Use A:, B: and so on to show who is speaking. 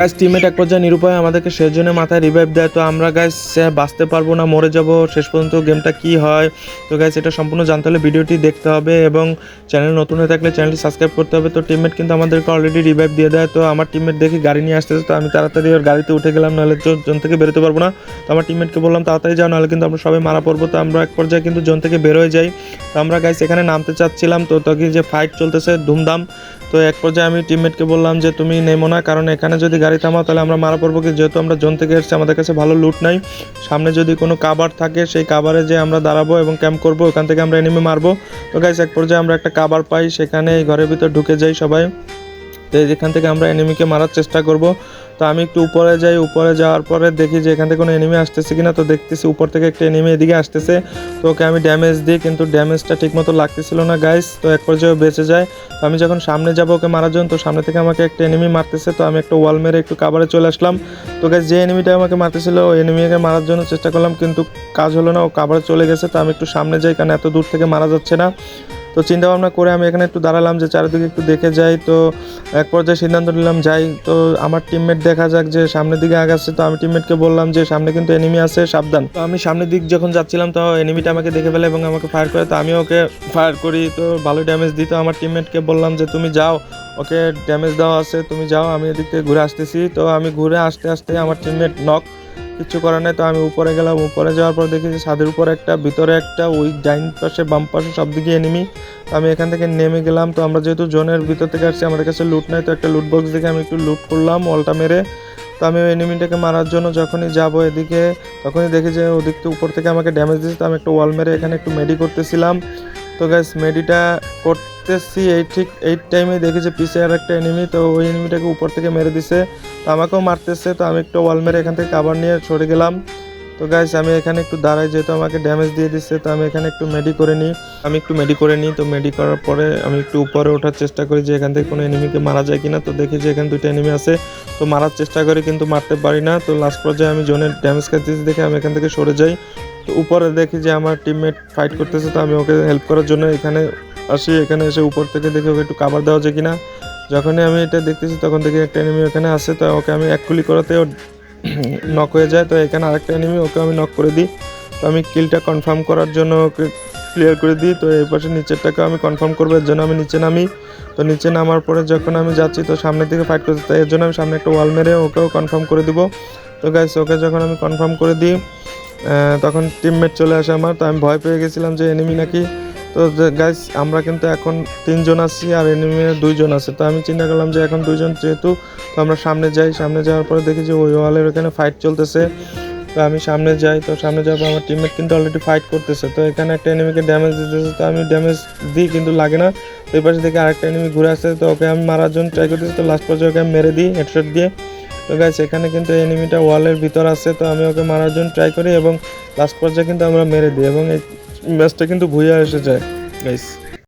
A: Guys teammate এক পর্যায়ে নিরুপায়, আমাদেরকে সেজন্য মাথায় রিভাইভ দেয়। তো আমরা গাইস বাঁচতে পারব না, মরে যাব। শেষ পর্যন্ত গেমটা কি হয়? তো গাইস এটা সম্পূর্ণ জানতে হলে ভিডিওটি দেখতে হবে এবং চ্যানেল নতুন হয়ে থাকলে চ্যানেলটি সাবস্ক্রাইব করতে হবে। তো টিমমেট কিন্তু আমাদেরকে অলরেডি রিভাইভ দিয়ে দেয়। তো, আমার টিমমেট দেখি গাড়ি নিয়ে আসতেছে, তো আমি তাড়াতাড়ি ওর গাড়িতে উঠে গেলাম, নাহলে জোন থেকে বেরোতে পারব না। তো, আমার টিমমেটকে বললাম, তাড়াতাড়ি যাও, নাহলে কিন্তু আমরা সবাই মারা পড়ব। তো, আমরা এক পর্যায়ে কিন্তু জোন থেকে বের হয়ে যাই। তো, আমরা গাইস এখানে নামতে চাচ্ছিলাম। তো, তখন যে ফাইট চলতেছে, ধুমধাম। তো, এক পর্যায়ে আমি টিমমেটকে বললাম যে, তুমি নেমো না, কারণ এখানে যদি গাড়ি থামাও তাহলে আমরা মারা পড়ব কি? যেহেতু আমরা জোন থেকে এসেছি, আমাদের কাছে ভালো লুট নাই। সামনে যদি কোনো কাবার থাকে, সেই কাবারে যে আমরা দাঁড়াবো এবং ক্যাম্প করব, ওখান থেকে আমরা এনিমি মারবো। তো গাইস এক পর্যায়ে আমরা একটা কাবার পাই সেখানে এই ঘরের ভিতর ঢুকে যাই সবাই। তো এখান থেকে আমরা এনিমিকে মারার চেষ্টা করব, তো আমি একটু উপরে যাই, উপরে যাওয়ার পরে দেখি যে এখান থেকে কোনো এনিমি আসতেছে কিনা, তো দেখতেছি উপর থেকে একটা এনিমি এদিকে আসতেছে, তো ওকে আমি ড্যামেজ দিই, কিন্তু ড্যামেজটা ঠিকমতো লাগতেছিল না গাইস তো এক পর্যায়ে বেঁচে যায়। তো আমি যখন সামনে যাব ওকে মারার জন্য, তো সামনে থেকে আমাকে একটা এনিমি মারতেছে, তো আমি একটা ওয়াল মেরে একটু কাবারে চলে আসলাম। তো গাইস যে এনিমিটা আমাকে মারতেছিল, ওই এনিমিকে মারার জন্য চেষ্টা করলাম, কিন্তু কাজ হলো না, ও কাবারে চলে গেছে, তো আমি একটু সামনে যাই, কারণ এত দূর থেকে মারা যাচ্ছে না। তো চিন্তা ভাবনা করে আমি এখানে একটু দাঁড়ালাম যে চারিদিকে একটু দেখে যাই। তো এক পর্যায়ে সিদ্ধান্ত নিলাম যাই। তো আমার টিমমেট দেখা যাক যে সামনের দিকে আগাচ্ছে। তো আমি টিমমেটকে বললাম যে সামনে কিন্তু এনিমি আছে, সাবধান। তো আমি সামনের দিক যখন যাচ্ছিলাম, তো এনিমিটা আমাকে দেখে ফেলে এবং আমাকে ফায়ার করে। তো আমি ওকে ফায়ার করি। তো ভালো ড্যামেজ দিই। তো আমার টিমমেটকে বললাম যে, তুমি যাও। ওকে ড্যামেজ দেওয়া আছে। তুমি যাও। আমি এদিক থেকে ঘুরে আসতেছি। তো আমি ঘুরে আসতে আসতে আমার টিমমেট নক কিচ্ছু করার নেই, তো আমি উপরে গেলাম। উপরে যাওয়ার পর দেখি যে ছাদের উপরে একটা, ভিতরে একটা, ওই ডাইন পাশে, বাম পাশে সব দিকে এনিমি তো আমি এখান থেকে নেমে গেলাম। তো আমরা যেহেতু জোনের ভিতর থেকে আসছি, আমাদের কাছে লুট নাই, তো একটা লুট বক্স দেখে আমি একটু লুট করলাম, অলটা মেরে। তো আমি ওই এনিমিটাকে মারার জন্য যখনই যাব এদিকে, তখনই দেখি যে ওদিক থেকে উপর থেকে আমাকে ড্যামেজ দিচ্ছে তো আমি একটা ওয়াল মেরে এখানে একটু মেডি করতেছিলাম। তো গ্যাস মেডিটা করতেছি এই ঠিক এই টাইমে দেখেছি যে পিছে আর একটা এনিমি তো ওই এনিমিটাকে উপর থেকে মেরে দিছে। তো আমাকেও মারতেছে, তো আমি একটু ওয়াল মেরে এখান থেকে কাবার নিয়ে সরে গেলাম। তো গাইস আমি এখানে একটু দাঁড়াই, যেহেতু আমাকে ড্যামেজ দিয়ে দিচ্ছে তো আমি এখানে একটু মেডি করে নিই। আমি একটু মেডি করে নিই, তো মেডি করার পরে আমি একটু উপরে ওঠার চেষ্টা করি যে এখান থেকে কোনো এনিমিকে মারা যায় কিনা। তো দেখি যে এখানে দুটো এনিমি আছে, তো মারার চেষ্টা করি, কিন্তু মারতে পারি না। তো লাস্ট পর্যায়ে আমি জোনের ড্যামেজ খাইতেছি দেখে আমি এখান থেকে সরে যাই। তো উপরে দেখি যে আমার টিমমেট ফাইট করতেছে, তো আমি ওকে হেল্প করার জন্য এখানে আসি, এখানে এসে উপর থেকে দেখি ওকে একটু কাবার দেওয়া যায় কিনা। যখনই আমি এটা দেখতেছি, তখন দেখি একটা এনিমি ওখানে আসে তো ওকে আমি এক গুলি করাতে নক হয়ে যায়। তো এখানে আরেকটা এনিমি ওকে আমি নক করে দিই। তো আমি কিলটা কনফার্ম করার জন্য ওকে ক্লিয়ার করে দিই। তো এই পাশে নিচেরটাকে আমি কনফার্ম করব, এর জন্য আমি নিচে নামি। তো নিচে নামার পরে যখন আমি যাচ্ছি, তো সামনের দিকে ফাইট করতে তাই এর জন্য আমি সামনে একটা ওয়াল মেরে ওকেও কনফার্ম করে দিব। তো গাইস ওকে যখন আমি কনফার্ম করে দিই তখন টিমমেট চলে আসে আমার। তো আমি ভয় পেয়ে গেছিলাম যে এনিমি নাকি তো গাইস আমরা কিন্তু এখন তিনজন আছি আর এনিমি দুইজন আছে। তো আমি চিন্তা করলাম যে এখন দুইজন যেহেতু, তো আমরা সামনে যাই। সামনে যাওয়ার পরে দেখি যে ওই ওয়ালের ওখানে ফাইট চলতেছে। তো আমি সামনে যাই। তো সামনে যাওয়ার পর আমার টিমমেট কিন্তু অলরেডি ফাইট করতেছে। তো এখানে একটা এনিমিকে ড্যামেজ দিতেছে। তো আমি ড্যামেজ দিই কিন্তু লাগে না। তো এই পাশে দেখে আরেকটা এনিমি ঘুরে আসছে। তো ওকে আমি মারার জন্য ট্রাই করতেছি। তো লাস্ট পর্যায়ে ওকে আমি মেরে দিই হেডশট দিয়ে। তো গাইস এখানে কিন্তু এনিমিটা ওয়ালের ভিতর আছে। তো আমি ওকে মারার জন্য ট্রাই করি এবং লাস্ট পর্যায়ে কিন্তু আমরা মেরে দিই। এবং ম্যাচটা কিন্তু ভুইয়া এসে যায় গাইস